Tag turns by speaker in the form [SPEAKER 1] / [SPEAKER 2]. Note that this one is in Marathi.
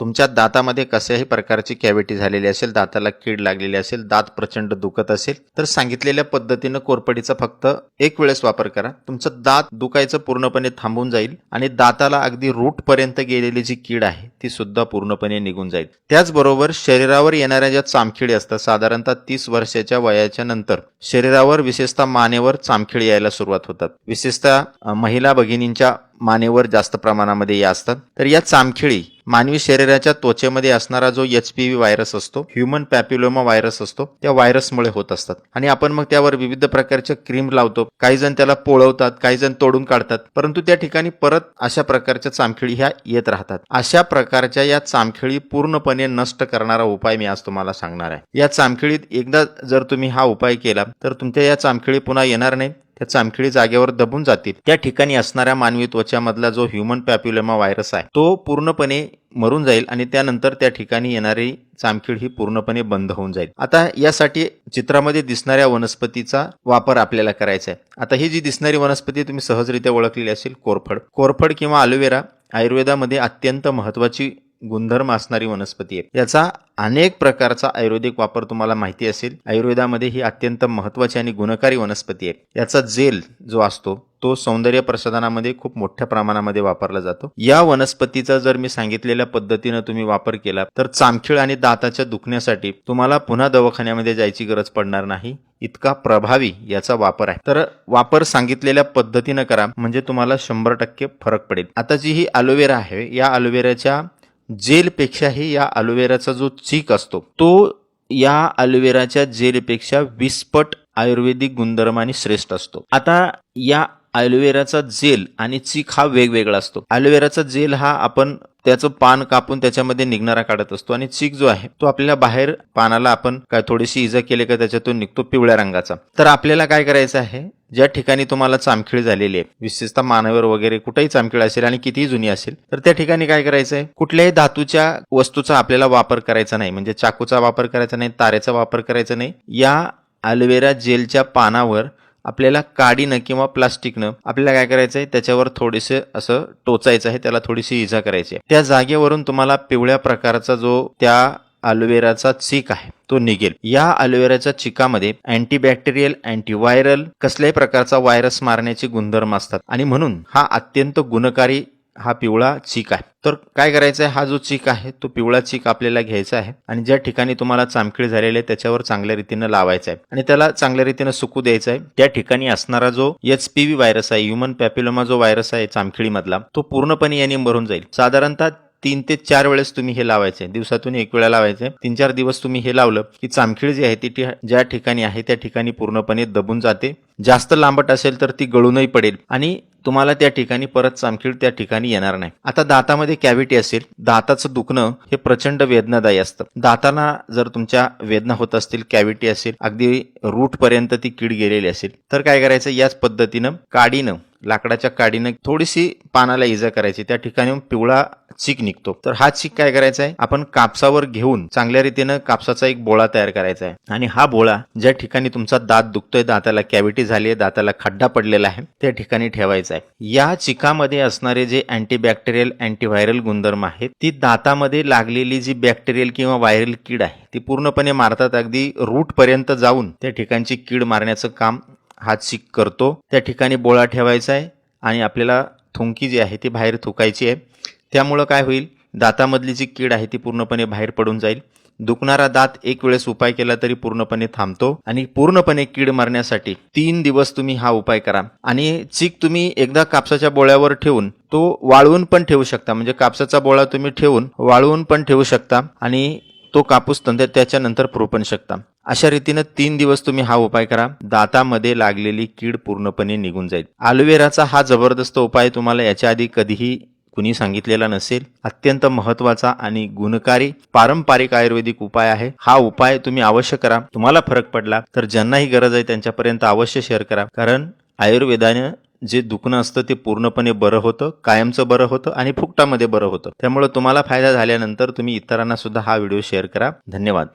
[SPEAKER 1] तुमच्या दातामध्ये कशाही प्रकारची कॅव्हिटी झालेली असेल दाताला कीड लागलेली असेल दात प्रचंड दुखत असेल तर सांगितलेल्या पद्धतीनं कोरपडीचा फक्त एक वेळेस वापर करा. तुमचं दात दुखायचं पूर्णपणे थांबून जाईल आणि दाताला अगदी रूट पर्यंत गेलेली जी कीड आहे ती सुद्धा पूर्णपणे निघून जाईल. त्याचबरोबर शरीरावर येणाऱ्या ज्या चामखिळी असतात साधारणतः तीस वर्षाच्या वयाच्या नंतर शरीरावर विशेषतः मानेवर चामखिळी यायला सुरुवात होतात. विशेषतः महिला भगिनींच्या मानेवर जास्त प्रमाणामध्ये या असतात. तर या चामखिळी मानवी शरीराच्या त्वचेमध्ये असणारा जो एच पी व्ही व्हायरस असतो ह्युमन पॅप्युलोमा व्हायरस असतो त्या व्हायरसमुळे होत असतात. आणि आपण मग त्यावर विविध प्रकारच्या क्रीम लावतो. काही जण त्याला पोळवतात काही जण तोडून काढतात. परंतु त्या ठिकाणी परत अशा प्रकारच्या चामखिळी ह्या येत राहतात. अशा प्रकारच्या या चामखिळी पूर्णपणे नष्ट करणारा उपाय मी आज तुम्हाला सांगणार आहे. या चामखिळीत एकदा जर तुम्ही हा उपाय केला तर तुमच्या या चामखिळी पुन्हा येणार नाही. त्या चामखिळी जागेवर दबून जातील. त्या ठिकाणी असणाऱ्या मानवी त्वचामधला जो ह्युमन पॅप्युलेमा व्हायरस आहे तो पूर्णपणे मरून जाईल आणि त्यानंतर त्या ठिकाणी येणारी चामखीळ ही पूर्णपणे बंद होऊन जाईल. आता यासाठी चित्रामध्ये दिसणाऱ्या वनस्पतीचा वापर आपल्याला करायचा आहे. आता ही जी दिसणारी वनस्पती तुम्ही सहजरित्या ओळखलेली असेल कोरफड. कोरफड किंवा अलोवेरा आयुर्वेदामध्ये अत्यंत महत्वाची गुणधर्म असणारी वनस्पती आहे याचा अनेक प्रकारचा आयुर्वेदिक वापर तुम्हाला माहिती असेल. आयुर्वेदामध्ये ही अत्यंत महत्वाची आणि गुणकारी वनस्पती आहे याचा जेल जो असतो तो सौंदर्य प्रसाधनामध्ये खूप मोठ्या प्रमाणामध्ये वापरला जातो. या वनस्पतीचा जर मी सांगितलेल्या पद्धतीनं तुम्ही वापर केला तर चामखीळ आणि दाताच्या दुखण्यासाठी तुम्हाला पुन्हा दवाखान्यामध्ये जायची गरज पडणार नाही. इतका प्रभावी याचा वापर आहे. तर वापर सांगितलेल्या पद्धतीनं करा म्हणजे तुम्हाला शंभर टक्के फरक पडेल. आता जी ही अलोवेरा आहे या अलोवेराच्या जेलपेक्षाही या अलोवेराचा जो चीक असतो तो या अलोवेराच्या जेलपेक्षा विस्पट आयुर्वेदिक गुणधर्माने श्रेष्ठ असतो. आता या अलोवेराचा जेल आणि चीक हा वेगवेगळा असतो. अलोवेराचा जेल हा आपण त्याचं पान कापून त्याच्यामध्ये निघणारा काढत असतो आणि चीक जो आहे तो आपल्याला बाहेर पानाला आपण काय थोडीशी इजा केली का त्याच्यातून निघतो पिवळ्या रंगाचा. तर आपल्याला काय करायचं आहे ज्या ठिकाणी तुम्हाला चामखीळ झालेली आहे विशेषतः मानवर वगैरे कुठेही चामखीळ असेल आणि कितीही जुनी असेल तर त्या ठिकाणी काय करायचं आहे कुठल्याही धातूच्या वस्तूचा आपल्याला वापर करायचा नाही म्हणजे चाकूचा वापर करायचा नाही तारेचा वापर करायचा नाही. या अलोवेरा जेलच्या पानावर आपल्याला काडीनं किंवा प्लास्टिकनं आपल्याला काय करायचं आहे त्याच्यावर थोडेसे असं टोचायचं आहे त्याला थोडीशी इजा करायची आहे. त्या जागेवरून तुम्हाला पिवळ्या प्रकारचा जो त्या अलोवेराचा चीक आहे तो निघेल. या अलोवेराच्या चिकामध्ये अँटीबॅक्टेरियल अँटीव्हायरल कसल्याही प्रकारचा व्हायरस मारण्याचे गुणधर्म असतात. आणि म्हणून हा अत्यंत गुणकारी हा पिवळा चीक आहे. तर काय करायचं आहे हा जो चीक आहे तो पिवळा चीक आपल्याला घ्यायचा आहे आणि ज्या ठिकाणी तुम्हाला चामखीळ झालेले आहे त्याच्यावर चांगल्या रीतीनं लावायचा आहे आणि त्याला चांगल्या रीतीनं सुकू द्यायचा आहे त्या ठिकाणी असणारा जो एच पी व्ही व्हायरस आहे ह्युमन पॅपिलोमा जो व्हायरस आहे चामखिळीमधला तो पूर्णपणे याने मरून जाईल. साधारणतः तीन ते चार वेळेस तुम्ही हे लावायचे. दिवसातून एक वेळा लावायचे. तीन चार दिवस तुम्ही हे लावलं की चामखीळ जी आहे ती ज्या ठिकाणी आहे त्या ठिकाणी पूर्णपणे दबून जाते. जास्त लांबट असेल तर ती गळूनही पडेल आणि तुम्हाला त्या ठिकाणी परत चामखीळ त्या ठिकाणी येणार नाही. आता दातामध्ये कॅव्हिटी असेल. दाताचं दुखणं हे प्रचंड वेदनादायी असतं. दातांना जर तुमच्या वेदना होत असतील कॅव्हिटी असेल अगदी रूट पर्यंत ती कीड गेलेली असेल तर काय करायचं? याच पद्धतीनं काडीनं लाकडाच्या काडीनं थोडीशी पानाला इजा करायची. त्या ठिकाणी पिवळा चीक निघतो. तर हा चीक काय करायचा आहे? आपण कापसावर घेऊन चांगल्या रीतीनं कापसाचा एक बोळा तयार करायचा आहे. आणि हा बोळा ज्या ठिकाणी तुमचा दात दुखतोय दाताला कॅव्हिटी झाली आहे दाताला खड्डा पडलेला आहे त्या ठिकाणी ठेवायचा आहे. या चिकामध्ये असणारे जे अँटीबॅक्टेरियल अँटीव्हायरल गुणधर्म आहेत ती दातामध्ये लागलेली जी बॅक्टेरियल किंवा व्हायरल कीड आहे ती पूर्णपणे मारतात. अगदी रूट पर्यंत जाऊन त्या ठिकाणची कीड मारण्याचं काम हा चीक करतो. त्या ठिकाणी बोळा ठेवायचा आहे आणि आपल्याला थुंकी जी आहे ती बाहेर थुकायची आहे. त्यामुळं काय होईल? दातामधली जी कीड आहे ती पूर्णपणे बाहेर पडून जाईल. दुखणारा दात एक वेळेस उपाय केला तरी पूर्णपणे थांबतो. आणि पूर्णपणे कीड मारण्यासाठी तीन दिवस तुम्ही हा उपाय करा. आणि चीक तुम्ही एकदा कापसाच्या बोळ्यावर ठेवून तो वाळवून पण ठेवू शकता. म्हणजे कापसाचा बोळा तुम्ही ठेवून वाळवून पण ठेवू शकता आणि तो कापूस तंत्र त्याच्यानंतर पुरू पण शकता. अशा रीतीनं तीन दिवस तुम्ही हा उपाय करा. दातामध्ये लागलेली कीड पूर्णपणे निघून जाईल. अलोवेराचा हा जबरदस्त उपाय तुम्हाला याच्या आधी कधीही कुणी सांगितलेला नसेल. अत्यंत महत्त्वाचा आणि गुणकारी पारंपरिक आयुर्वेदिक उपाय आहे. हा उपाय तुम्ही अवश्य करा. तुम्हाला फरक पडला तर ज्यांनाही गरज आहे त्यांच्यापर्यंत अवश्य शेअर करा. कारण आयुर्वेदानं जे दुखणं असतं ते पूर्णपणे बरं होतं कायमचं बरं होतं आणि फुकटामध्ये बरं होतं. त्यामुळे तुम्हाला फायदा झाल्यानंतर तुम्ही इतरांना सुद्धा हा व्हिडिओ शेअर करा. धन्यवाद.